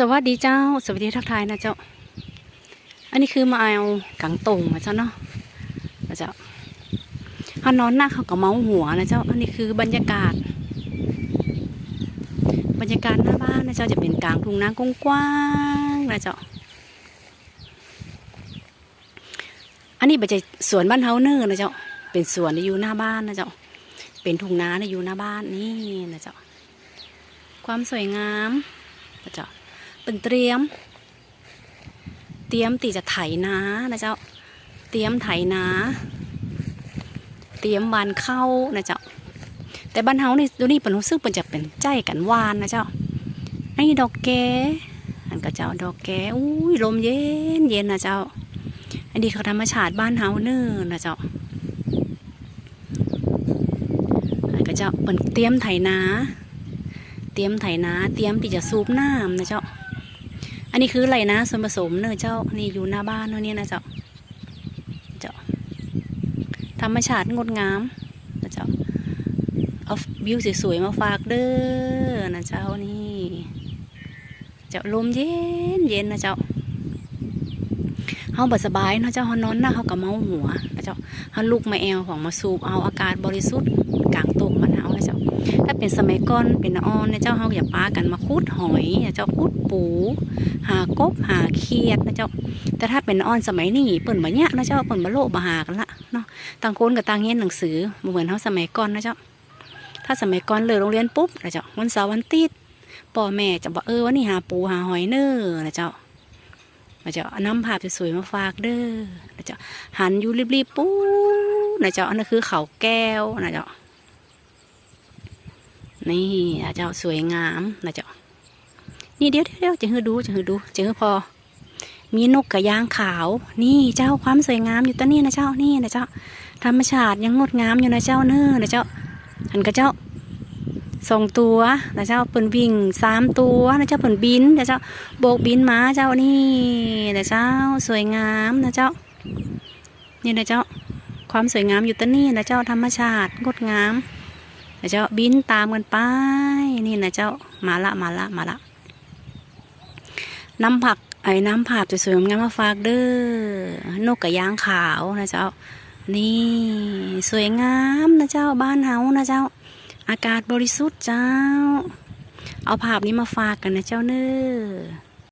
สวัสดีเจ้า สวัสดีทักทายนะเจ้า อันนี้คือมาเอากังตงนะเจ้าเนาะนะเจ้าเขานอนหน้าเขาก็เมาหัวนะเจ้า อันนี้คือบรรยากาศ บรรยากาศหน้าบ้านนะเจ้าจะเป็นกลางทุ่งนากว้างๆนะเจ้า อันนี้เป็นสวนบ้านเฮาเนอร์นะเจ้า เป็นสวนที่อยู่หน้าบ้านนะเจ้า เป็นทุ่งนาที่อยู่หน้าบ้านนี่นะเจ้า ความสวยงามนะเจ้า เป็นเตรียม เตรียมตีจะไถนานะเจ้า เตรียมไถนา เตรียมหวานเข้านะเจ้า แต่บ้านเฮานี่ตัวนี้เป็นรู้สึกเป็นจะเป็นใจกันวานนะเจ้า ไอ้ดอกแกอันก็เจ้าดอกแกอุ้ยลมเย็นเย็นนะเจ้า อันนี้เขาธรรมชาติบ้านเฮาเนอนะเจ้าอันก็เจ้าเป็นเตรียมไถนา เตรียมไถนา เตรียมที่จะสูบน้ำนะเจ้า อันนี้คืออะไรนะส่วนผสมเนอะเจ้านี่อยู่หน้าบ้านเนอะเนี่ยนะเจ้าเจ้าธรรมชาติงดงามนะเจ้าเอาวิวสวยๆมาฝากเด้อนะเจ้านี่ เจ้าลมเย็นเย็นนะเจ้า เฮาบัสบายเนาะเจ้าเฮานอนหน้าเฮากับเมาหัวนะเจ้าเฮาลุกมาแอลของมาสูบเอาอากาศบริสุทธิ์กลางตกมันเอานะเจ้าถ้าเป็นสมัยก่อนเป็นออนเนี่ยเจ้าเฮาอย่าปากันมาคุดหอยเนี่ยเจ้าคุดปู หากบหาเขียดนะเจ้า แต่ถ้าเป็นออนสมัยนี้เปิ่นมาเนี้ยนะเจ้าเปิ่นมาโลกมาหากันละเนาะต่างคนกับต่างเรียนหนังสือบ่เหมือนเฮาสมัยก่อนนะเจ้าถ้าสมัยก่อนเลิกโรงเรียนปุ๊บนะเจ้าวันเสาร์วันอาติดพ่อแม่จะบอกเออวันนี้หาปูหาหอยเน้อนะเจ้า นะเจ้าน้ำภาพสวยๆมาฝากเด้อนะเจ้าหันอยู่รีบๆปูนะเจ้าอันนั้นคือเขาแก้วนะเจ้านี่นะเจ้าสวยงามนะเจ้านี่เดี๋ยวเดี๋ยวเดี๋ยวจะให้ดูจะให้ดูจะให้พอ มีนกกระยางขาว นี่เจ้าความสวยงามอยู่ตัวนี้นะเจ้านี่นะเจ้าธรรมชาติยังงดงามอยู่นะเจ้าเน้อนะเจ้าหันกระเจ้า สองตัวนะเจ้าเปิ่นวิ่งสามตัวนะเจ้าเปิ่นบินนะเจ้าโบกบินมาเจ้านี่นะเจ้าสวยงามนะเจ้านี่นะเจ้าความสวยงามอยู่ตัวนี้นะเจ้าธรรมชาติงดงามนะเจ้าบินตามกันไปนี่นะเจ้ามาละมาละมาละน้ำผักไอ้น้ำผักสวยๆงามมาฝากเด้อนกกระยางขาวนะเจ้านี่สวยงามนะเจ้าบ้านเฮานะเจ้า อากาศบริสุทธิ์เจ้า เอาภาพนี้มาฝากกันนะเจ้าเน้อ